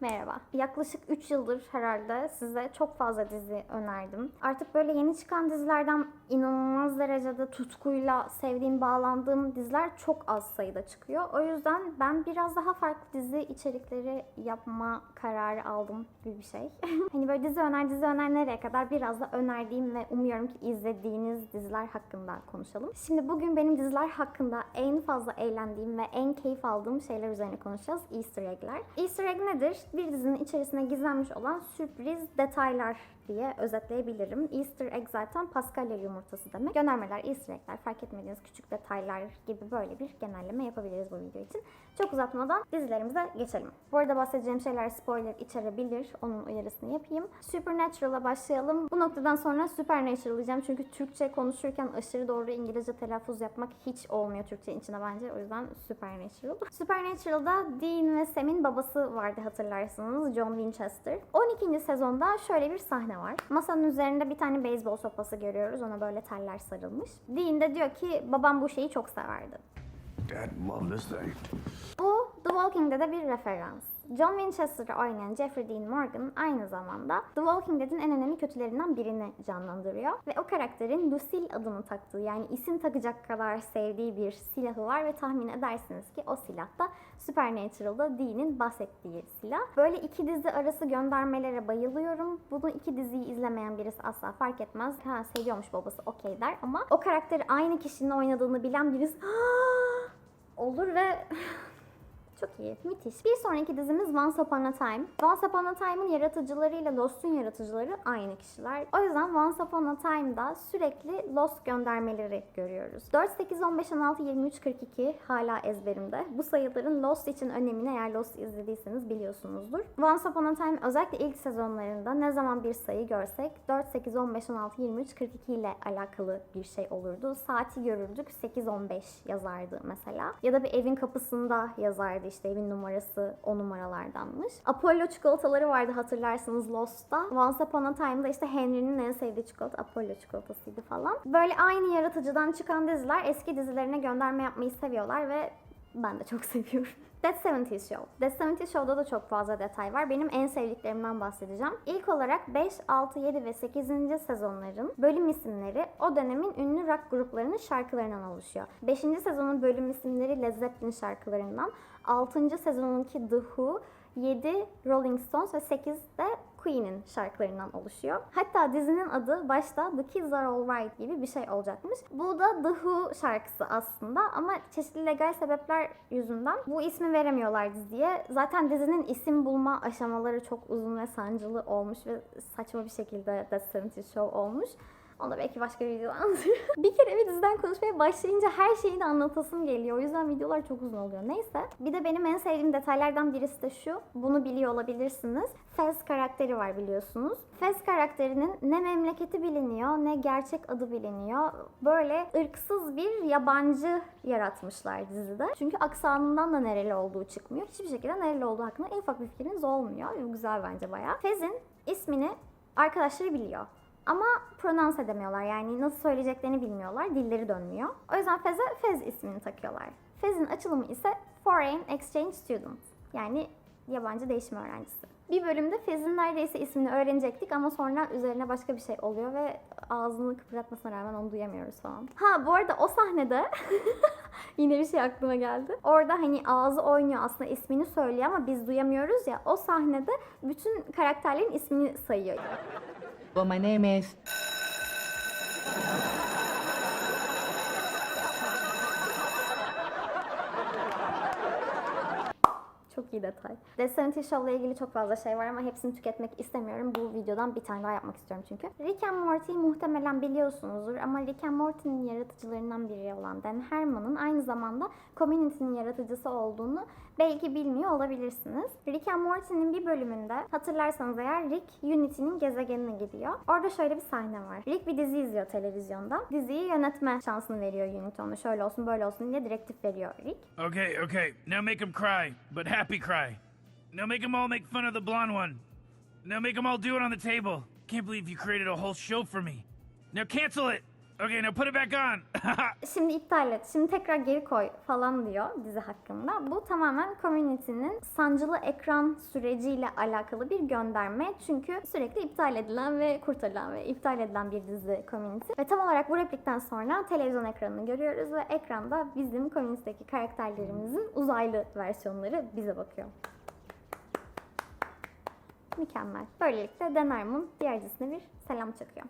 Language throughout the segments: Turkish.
Merhaba. Yaklaşık 3 yıldır herhalde size çok fazla dizi önerdim. Artık böyle yeni çıkan dizilerden inanılmaz derecede tutkuyla sevdiğim, bağlandığım diziler çok az sayıda çıkıyor. O yüzden ben biraz daha farklı dizi içerikleri yapma kararı aldım gibi bir şey. hani böyle dizi öner, dizi öner nereye kadar biraz da önerdiğim ve umuyorum ki izlediğiniz diziler hakkında konuşalım. Şimdi bugün benim diziler hakkında en fazla eğlendiğim ve en keyif aldığım şeyler üzerine konuşacağız. Easter egg'ler. Easter egg nedir? Bir dizinin içerisine gizlenmiş olan sürpriz detaylar diye özetleyebilirim. Easter egg zaten Paskalya yumurtası demek. Göndermeler, Easter egg'ler, fark etmediğiniz küçük detaylar gibi böyle bir genelleme yapabiliriz bu video için. Çok uzatmadan dizilerimize geçelim. Bu arada bahsedeceğim şeyler spoiler içerebilir. Onun uyarısını yapayım. Supernatural'a başlayalım. Bu noktadan sonra Supernatural diyeceğim. Çünkü Türkçe konuşurken aşırı doğru İngilizce telaffuz yapmak hiç olmuyor Türkçe içinde bence. O yüzden Supernatural. Supernatural'da Dean ve Sam'in babası vardı hatırlarsınız. John Winchester. 12. sezonda şöyle bir sahne var. Masanın üzerinde bir tane beyzbol sopası görüyoruz. Ona böyle teller sarılmış. Dean de diyor ki babam bu şeyi çok severdi. Dad loved this thing. Bu The Walking Dead'e bir referans. John Winchester'ı oynayan Jeffrey Dean Morgan aynı zamanda The Walking Dead'in en önemli kötülerinden birini canlandırıyor. Ve o karakterin Lucille adını taktığı yani isim takacak kadar sevdiği bir silahı var ve tahmin edersiniz ki o silah da Supernatural'da Dean'in bahsettiği silah. Böyle iki dizi arası göndermelere bayılıyorum. Bunu iki diziyi izlemeyen birisi asla fark etmez. Ha seviyormuş babası okey der ama o karakteri aynı kişinin oynadığını bilen birisi olur ve çok iyi, müthiş. Bir sonraki dizimiz Once Upon a Time. Once Upon a Time'ın yaratıcılarıyla Lost'un yaratıcıları aynı kişiler. O yüzden Once Upon a Time'da sürekli Lost göndermeleri görüyoruz. 4, 8, 15, 16, 23, 42 hala ezberimde. Bu sayıların Lost için önemini eğer Lost izlediyseniz biliyorsunuzdur. Once Upon a Time özellikle ilk sezonlarında ne zaman bir sayı görsek 4, 8, 15, 16, 23, 42 ile alakalı bir şey olurdu. Saati görürdük 8, 15 yazardı mesela. Ya da bir evin kapısında yazardı işte evin numarası o numaralardanmış. Apollo çikolataları vardı hatırlarsınız Lost'ta. Once Upon a Time'da işte Henry'nin en sevdiği çikolata Apollo çikolatasıydı falan. Böyle aynı yaratıcıdan çıkan diziler eski dizilerine gönderme yapmayı seviyorlar ve ben de çok seviyorum. Dead 70's Show. Dead 70's Show'da da çok fazla detay var. Benim en sevdiklerimden bahsedeceğim. İlk olarak 5, 6, 7 ve 8. sezonların bölüm isimleri o dönemin ünlü rock gruplarının şarkılarından oluşuyor. 5. sezonun bölüm isimleri Led Zeppelin şarkılarından, 6. sezonunki The Who, 7 Rolling Stones ve 8 de Queen'in şarkılarından oluşuyor. Hatta dizinin adı başta The Kids Are Alright gibi bir şey olacakmış. Bu da The Who şarkısı aslında ama çeşitli legal sebepler yüzünden bu ismi veremiyorlar diziye. Zaten dizinin isim bulma aşamaları çok uzun ve sancılı olmuş ve saçma bir şekilde The 70 Show olmuş. Onu da belki başka bir videoda anlatırım. bir kere bir diziden konuşmaya başlayınca her şeyi de anlatasım geliyor. O yüzden videolar çok uzun oluyor. Neyse. Bir de benim en sevdiğim detaylardan birisi de şu. Bunu biliyor olabilirsiniz. Fez karakteri var biliyorsunuz. Fez karakterinin ne memleketi biliniyor ne gerçek adı biliniyor. Böyle ırksız bir yabancı yaratmışlar dizide. Çünkü aksanından da nereli olduğu çıkmıyor. Hiçbir şekilde nereli olduğu hakkında en ufak bir fikriniz olmuyor. Güzel bence bayağı. Fez'in ismini arkadaşları biliyor. Ama pronounce edemiyorlar yani nasıl söyleyeceklerini bilmiyorlar, dilleri dönmüyor. O yüzden Fez'e Fez ismini takıyorlar. Fez'in açılımı ise Foreign Exchange Student yani yabancı değişim öğrencisi. Bir bölümde Fez'in neredeyse ismini öğrenecektik ama sonra üzerine başka bir şey oluyor ve ağzını kıpırdatmasına rağmen onu duyamıyoruz falan. Ha bu arada o sahnede yine bir şey aklıma geldi. Orada hani ağzı oynuyor aslında ismini söylüyor ama biz duyamıyoruz ya. O sahnede bütün karakterlerin ismini sayıyor. Well, my name is. Çok iyi detay. 70 Show'la ilgili çok fazla şey var ama hepsini tüketmek istemiyorum. Bu videodan bir tane daha yapmak istiyorum çünkü. Rick and Morty'yi muhtemelen biliyorsunuzdur ama Rick and Morty'nin yaratıcılarından biri olan Dan Harmon'ın aynı zamanda Community'nin yaratıcısı olduğunu belki bilmiyor olabilirsiniz. Rick and Morty'nin bir bölümünde hatırlarsanız eğer Rick Unity'nin gezegenine gidiyor. Orada şöyle bir sahne var. Rick bir dizi izliyor televizyonda. Diziyi yönetme şansını veriyor Unity ona. Şöyle olsun böyle olsun diye direktif veriyor Rick. Okay, okay. Now make him cry, but happy cry. Now make them all make fun of the blonde one. Now make them all do it on the table. Can't believe you created a whole show for me. Now cancel it. Okay, now put it back on. Şimdi iptal et, şimdi tekrar geri koy falan diyor dizi hakkında. Bu tamamen community'nin sancılı ekran süreciyle alakalı bir gönderme. Çünkü sürekli iptal edilen ve kurtarılan ve iptal edilen bir dizi community. Ve tam olarak bu replikten sonra televizyon ekranını görüyoruz ve ekranda bizim community'deki karakterlerimizin uzaylı versiyonları bize bakıyor. Mükemmel. Böylelikle Dan Harmon diğer dizisine bir selam çakıyor.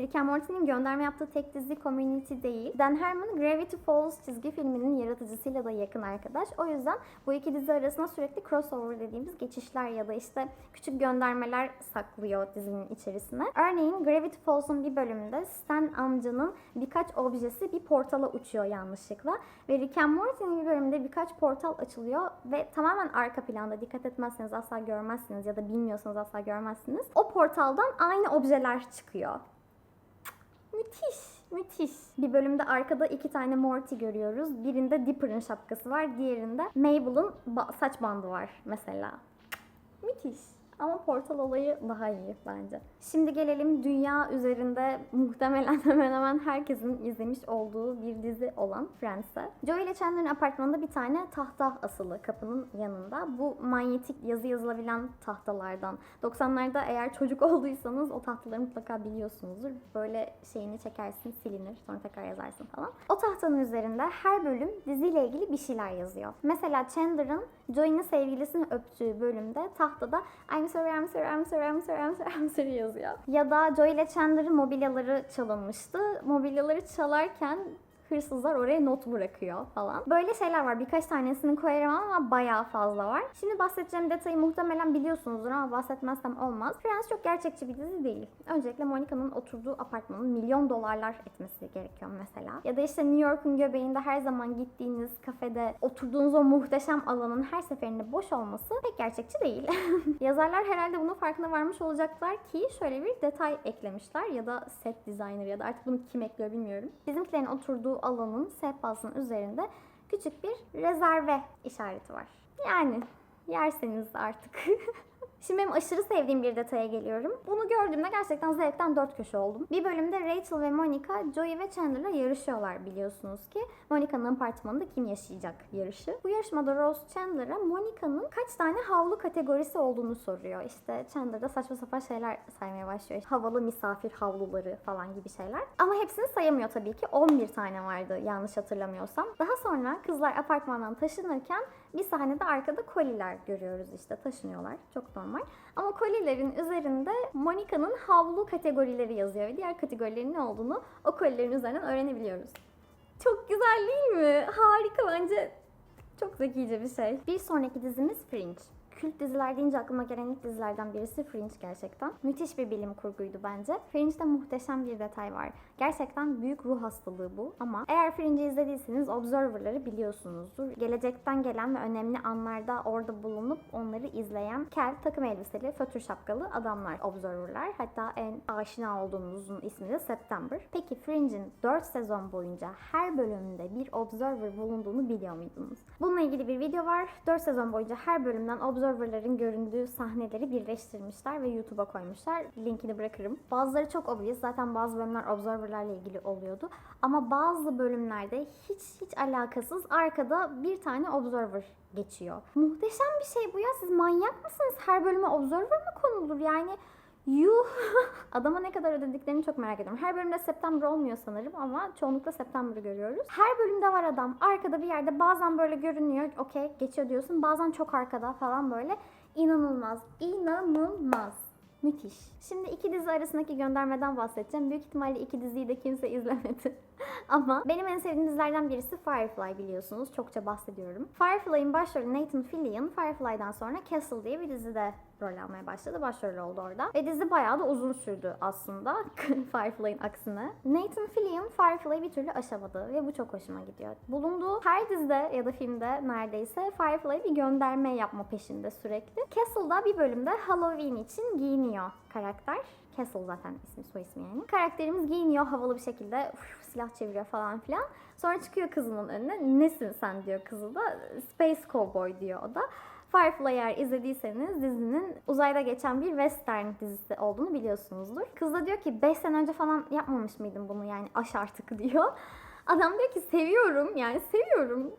Rick and Morty'nin gönderme yaptığı tek dizi Community değil. Dan Harmon Gravity Falls çizgi filminin yaratıcısıyla da yakın arkadaş. O yüzden bu iki dizi arasında sürekli crossover dediğimiz geçişler ya da işte küçük göndermeler saklıyor dizinin içerisine. Örneğin Gravity Falls'un bir bölümünde Stan amcanın birkaç objesi bir portala uçuyor yanlışlıkla. Ve Rick and Morty'nin bir bölümünde birkaç portal açılıyor ve tamamen arka planda dikkat etmezseniz asla görmezsiniz ya da bilmiyorsanız asla görmezsiniz. O portaldan aynı objeler çıkıyor. Müthiş, müthiş. Bir bölümde arkada iki tane Morty görüyoruz. Birinde Dipper'ın şapkası var, diğerinde Mabel'ın ba- saç bandı var mesela. Müthiş. Ama portal olayı daha iyi bence. Şimdi gelelim dünya üzerinde muhtemelen hemen hemen herkesin izlemiş olduğu bir dizi olan Friends'e. Joey ile Chandler'ın apartmanında bir tane tahta asılı kapının yanında. Bu manyetik yazı yazılabilen tahtalardan. 90'larda eğer çocuk olduysanız o tahtaları mutlaka biliyorsunuzdur. Böyle şeyini çekersin silinir sonra tekrar yazarsın falan. O tahtanın üzerinde her bölüm diziyle ilgili bir şeyler yazıyor. Mesela Chandler'ın Joey'nin sevgilisini öptüğü bölümde tahtada I'm I'm sorry, I'm sorry, I'm sorry yazıyor. Ya da Joey ile Chandler'ın mobilyaları çalınmıştı. Mobilyaları çalarken hırsızlar oraya not bırakıyor falan. Böyle şeyler var. Birkaç tanesini koyarım ama bayağı fazla var. Şimdi bahsedeceğim detayı muhtemelen biliyorsunuzdur ama bahsetmezsem olmaz. Friends çok gerçekçi bir dizi değil. Öncelikle Monica'nın oturduğu apartmanın milyon dolarlar etmesi gerekiyor mesela. Ya da işte New York'un göbeğinde her zaman gittiğiniz kafede oturduğunuz o muhteşem alanın her seferinde boş olması pek gerçekçi değil. Yazarlar herhalde bunun farkına varmış olacaklar ki şöyle bir detay eklemişler ya da set designer ya da artık bunu kim ekliyor bilmiyorum. Bizimkilerin oturduğu alanın sehpasının üzerinde küçük bir rezerve işareti var. Yani yerseniz artık. Şimdi benim aşırı sevdiğim bir detaya geliyorum. Bunu gördüğümde gerçekten zevkten dört köşe oldum. Bir bölümde Rachel ve Monica, Joey ve Chandler'la yarışıyorlar biliyorsunuz ki. Monica'nın apartmanında kim yaşayacak yarışı. Bu yarışmada Rose Chandler'a Monica'nın kaç tane havlu kategorisi olduğunu soruyor. İşte Chandler da saçma sapan şeyler saymaya başlıyor. İşte havalı misafir havluları falan gibi şeyler. Ama hepsini sayamıyor tabii ki. 11 tane vardı yanlış hatırlamıyorsam. Daha sonra kızlar apartmandan taşınırken bir sahnede arkada koliler görüyoruz işte taşınıyorlar. Çok normal. Ama kolilerin üzerinde Monica'nın havlu kategorileri yazıyor ve diğer kategorilerin ne olduğunu o kolilerin üzerinden öğrenebiliyoruz. Çok güzel değil mi? Harika bence. Çok zekice bir şey. Bir sonraki dizimiz Fringe. Kült diziler deyince aklıma gelen ilk dizilerden birisi Fringe gerçekten. Müthiş bir bilim kurguydu bence. Fringe'de muhteşem bir detay var. Gerçekten büyük ruh hastalığı bu ama eğer Fringe'i izlediyseniz Observer'ları biliyorsunuzdur. Gelecekten gelen ve önemli anlarda orada bulunup onları izleyen kel, takım elbiseli, fötür şapkalı adamlar Observer'lar. Hatta en aşina olduğumuzun ismi de September. Peki Fringe'in 4 sezon boyunca her bölümünde bir Observer bulunduğunu biliyor muydunuz? Bununla ilgili bir video var. 4 sezon boyunca her bölümden Observer'ların göründüğü sahneleri birleştirmişler ve YouTube'a koymuşlar. Linkini bırakırım. Bazıları çok obvious. Zaten bazı bölümler Observer'larla ilgili oluyordu. Ama bazı bölümlerde hiç hiç alakasız arkada bir tane Observer geçiyor. Muhteşem bir şey bu ya. Siz manyak mısınız? Her bölüme Observer mı konulur? Yani Yuh! Adama ne kadar ödediklerini çok merak ediyorum. Her bölümde September olmuyor sanırım ama çoğunlukla September'ı görüyoruz. Her bölümde var adam. Arkada bir yerde bazen böyle görünüyor. Okey geçiyor diyorsun. Bazen çok arkada falan böyle. İnanılmaz. İnanılmaz. Müthiş. Şimdi iki dizi arasındaki göndermeden bahsedeceğim. Büyük ihtimalle iki diziyi de kimse izlemedi. Ama benim en sevdiğim dizilerden birisi Firefly biliyorsunuz. Çokça bahsediyorum. Firefly'ın başrolü Nathan Fillion, Firefly'dan sonra Castle diye bir dizide rol almaya başladı. Başrol oldu orada. Ve dizi bayağı da uzun sürdü aslında. Firefly'ın aksine. Nathan Fillion Firefly'ı bir türlü aşamadı ve bu çok hoşuma gidiyor. Bulunduğu her dizide ya da filmde neredeyse Firefly'ı bir gönderme yapma peşinde sürekli. Castle'da bir bölümde Halloween için giyiniyor karakter. Castle zaten ismi, soy ismi yani. Karakterimiz giyiniyor havalı bir şekilde uf, silah çeviriyor falan filan. Sonra çıkıyor kızının önüne. Nesin sen diyor kızı da. Space Cowboy diyor o da. Firefly eğer izlediyseniz dizinin uzayda geçen bir western dizisi olduğunu biliyorsunuzdur. Kız da diyor ki 5 sene önce falan yapmamış mıydın bunu yani aş artık diyor. Adam diyor ki seviyorum yani seviyorum.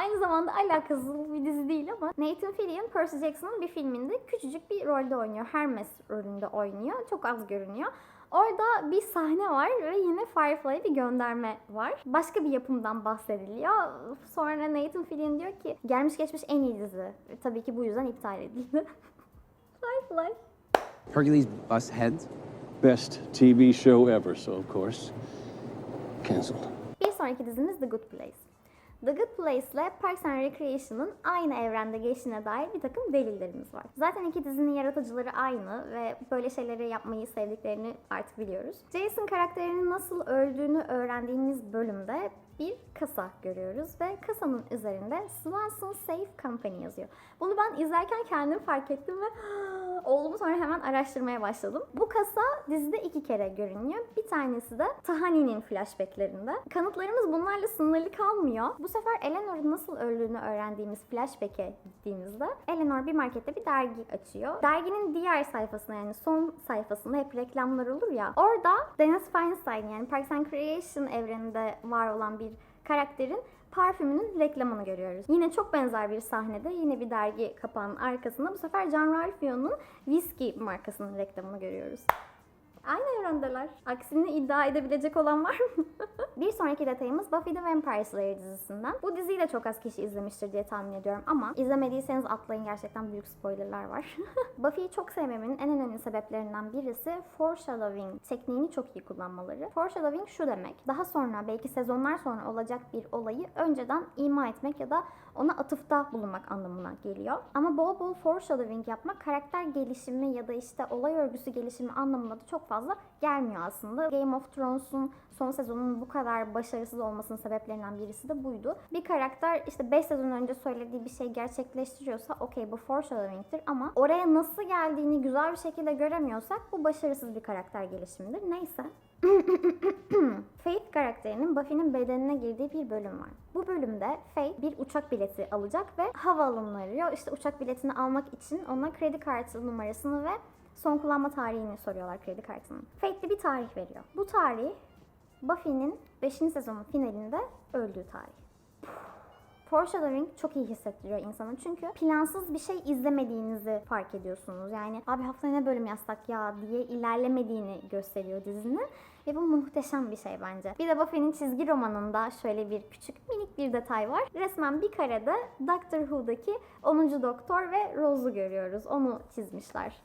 Aynı zamanda alakasız bir dizi değil ama Nathan Fillion Percy Jackson'ın bir filminde küçücük bir rolde oynuyor. Hermes rolünde oynuyor. Çok az görünüyor. Orada bir sahne var ve yine Firefly'e bir gönderme var. Başka bir yapımdan bahsediliyor. Sonra Nathan Fillion diyor ki gelmiş geçmiş en iyi dizi. Tabii ki bu yüzden iptal edildi. Firefly. Hercules bus heads? Best TV show ever, so of course, canceled. Bir sonraki dizimiz The Good Place. The Good Place ile Parks and Recreation'ın aynı evrende geçtiğine dair bir takım delillerimiz var. Zaten iki dizinin yaratıcıları aynı ve böyle şeyleri yapmayı sevdiklerini artık biliyoruz. Jason karakterinin nasıl öldüğünü öğrendiğimiz bölümde bir kasa görüyoruz ve kasanın üzerinde Swanson Safe Company yazıyor. Bunu ben izlerken kendim fark ettim ve oğlumu sonra hemen araştırmaya başladım. Bu kasa dizide iki kere görünüyor. Bir tanesi de Tahani'nin flashbacklerinde. Kanıtlarımız bunlarla sınırlı kalmıyor. Bu sefer Eleanor'un nasıl öldüğünü öğrendiğimiz flashback'e gittiğimizde Eleanor bir markette bir dergi açıyor. Derginin diğer sayfasında yani son sayfasında hep reklamlar olur ya. Orada Dennis Feinstein yani Parks and Recreation evreninde var olan bir karakterin parfümünün reklamını görüyoruz. Yine çok benzer bir sahnede yine bir dergi kapağının arkasında bu sefer John Ralphio'nun whisky markasının reklamını görüyoruz. Aynı evrendeler. Aksini iddia edebilecek olan var mı? bir sonraki detayımız Buffy the Vampire Slayer dizisinden. Bu diziyi de çok az kişi izlemiştir diye tahmin ediyorum ama izlemediyseniz atlayın gerçekten büyük spoilerlar var. Buffy'yi çok sevmemin en önemli sebeplerinden birisi foreshadowing tekniğini çok iyi kullanmaları. Foreshadowing şu demek. Daha sonra belki sezonlar sonra olacak bir olayı önceden ima etmek ya da ona atıfta bulunmak anlamına geliyor. Ama bol bol foreshadowing yapmak karakter gelişimi ya da işte olay örgüsü gelişimi anlamına da çok fazla gelmiyor aslında. Game of Thrones'un son sezonunun bu kadar başarısız olmasının sebeplerinden birisi de buydu. Bir karakter işte 5 sezon önce söylediği bir şey gerçekleştiriyorsa okey bu foreshadowing'tir ama oraya nasıl geldiğini güzel bir şekilde göremiyorsak bu başarısız bir karakter gelişimidir. Neyse. Faith karakterinin Buffy'nin bedenine girdiği bir bölüm var. Bu bölümde Faith bir uçak bileti alacak ve havaalanına arıyor. İşte uçak biletini almak için ona kredi kartı numarasını ve son kullanma tarihini soruyorlar kredi kartının. Faith bir tarih veriyor. Bu tarih Buffy'nin 5. sezonun finalinde öldüğü tarih. Foreshadowing çok iyi hissettiriyor insanı çünkü plansız bir şey izlemediğinizi fark ediyorsunuz. Yani abi haftaya ne bölüm yazsak ya diye ilerlemediğini gösteriyor dizinin. Ve bu muhteşem bir şey bence. Bir de Buffy'nin çizgi romanında şöyle bir küçük minik bir detay var. Resmen bir karede Doctor Who'daki 10. Doktor ve Rose'u görüyoruz. Onu çizmişler.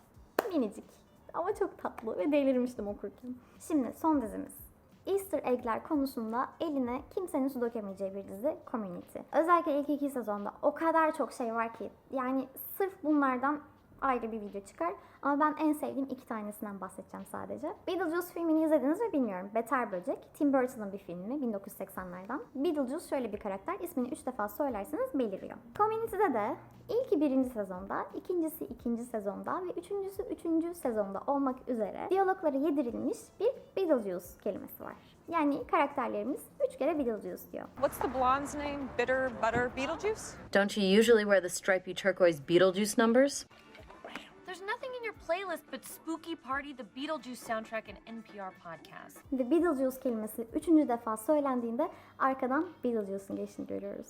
Minicik. Ama çok tatlı ve delirmiştim okurken. Şimdi son dizimiz. Easter egg'ler konusunda eline kimsenin su dökemeyeceği bir dizi Community. Özellikle ilk iki sezonda o kadar çok şey var ki yani sırf bunlardan ayrı bir video çıkar. Ama ben en sevdiğim iki tanesinden bahsedeceğim sadece. Beetlejuice filmini izlediniz mi bilmiyorum. Beter Böcek, Tim Burton'ın bir filmi 1980'lerden. Beetlejuice şöyle bir karakter, ismini üç defa söylerseniz beliriyor. Community'de de ilki birinci sezonda, ikincisi ikinci sezonda ve üçüncüsü üçüncü sezonda olmak üzere diyalogları yedirilmiş bir Beetlejuice kelimesi var. Yani karakterlerimiz üç kere Beetlejuice diyor. What's the blonde's name? Bitter Butter Beetlejuice? Don't you usually wear the stripy turquoise Beetlejuice numbers? Nothing in your playlist but Spooky Party, the Beetlejuice soundtrack, and NPR podcast. Ve Beetlejuice kelimesi üçüncü defa söylendiğinde arkadan Beetlejuice'un geçtiğini görüyoruz.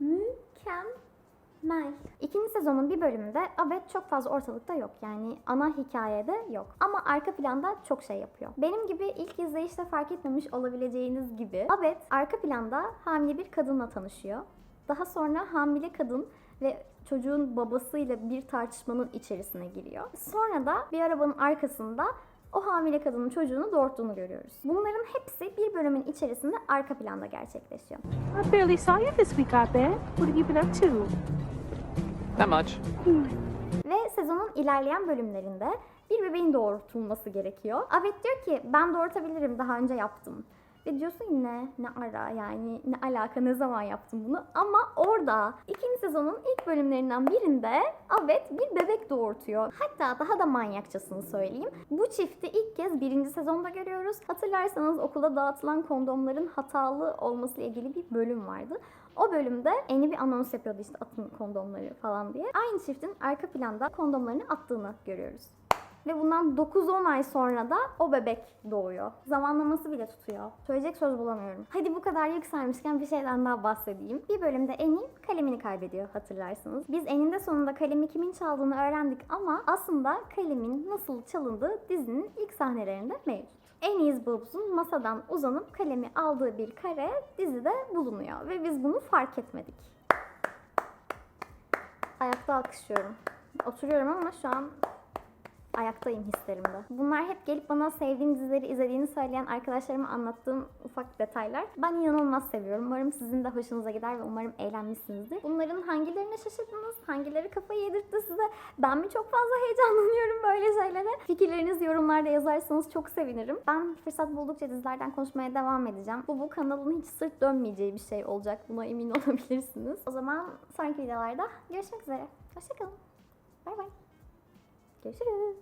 Mükemmel. İkinci sezonun bir bölümünde Abed çok fazla ortalıkta yok. Yani ana hikayede yok. Ama arka planda çok şey yapıyor. Benim gibi ilk izleyişte fark etmemiş olabileceğiniz gibi Abed arka planda hamile bir kadınla tanışıyor. Daha sonra hamile kadın ve çocuğun babasıyla bir tartışmanın içerisine giriyor. Sonra da bir arabanın arkasında o hamile kadının çocuğunu doğurttuğunu görüyoruz. Bunların hepsi bir bölümün içerisinde arka planda gerçekleşiyor. I barely saw you this week, Abed. What have you been up to? Not much. Ve sezonun ilerleyen bölümlerinde bir bebeğin doğurtulması gerekiyor. Abed diyor ki ben doğurtabilirim daha önce yaptım. Ve diyorsun ne, ne ara yani ne alaka ne zaman yaptım bunu. Ama orada ikinci sezonun ilk bölümlerinden birinde Abed bir bebek doğurtuyor. Hatta daha da manyakçasını söyleyeyim. Bu çifti ilk kez birinci sezonda görüyoruz. Hatırlarsanız okulda dağıtılan kondomların hatalı olmasıyla ilgili bir bölüm vardı. O bölümde Eni bir anons yapıyordu işte atın kondomları falan diye. Aynı çiftin arka planda kondomlarını attığını görüyoruz. Ve bundan 9-10 ay sonra da o bebek doğuyor. Zamanlaması bile tutuyor. Söyleyecek söz bulamıyorum. Hadi bu kadar yükselmişken bir şeyden daha bahsedeyim. Bir bölümde Enin kalemini kaybediyor hatırlarsınız. Biz eninde sonunda kalemi kimin çaldığını öğrendik ama aslında kalemin nasıl çalındığı dizinin ilk sahnelerinde mevcut. Annie's Boobs'un masadan uzanıp kalemi aldığı bir kare dizide bulunuyor ve biz bunu fark etmedik. Ayakta alkışlıyorum. Oturuyorum ama şu an ayaktayım hislerimde. Bunlar hep gelip bana sevdiğim dizileri izlediğini söyleyen arkadaşlarıma anlattığım ufak detaylar. Ben inanılmaz seviyorum. Umarım sizin de hoşunuza gider ve umarım eğlenmişsinizdir. Bunların hangilerine şaşırdınız? Hangileri kafayı yedirtti size? Ben mi çok fazla heyecanlanıyorum böyle şeylere? Fikirlerinizi yorumlarda yazarsanız çok sevinirim. Ben fırsat buldukça dizilerden konuşmaya devam edeceğim. Bu bu kanalın hiç sırt dönmeyeceği bir şey olacak. Buna emin olabilirsiniz. O zaman sonraki videolarda görüşmek üzere. Hoşçakalın. Bay bay. Görüşürüz.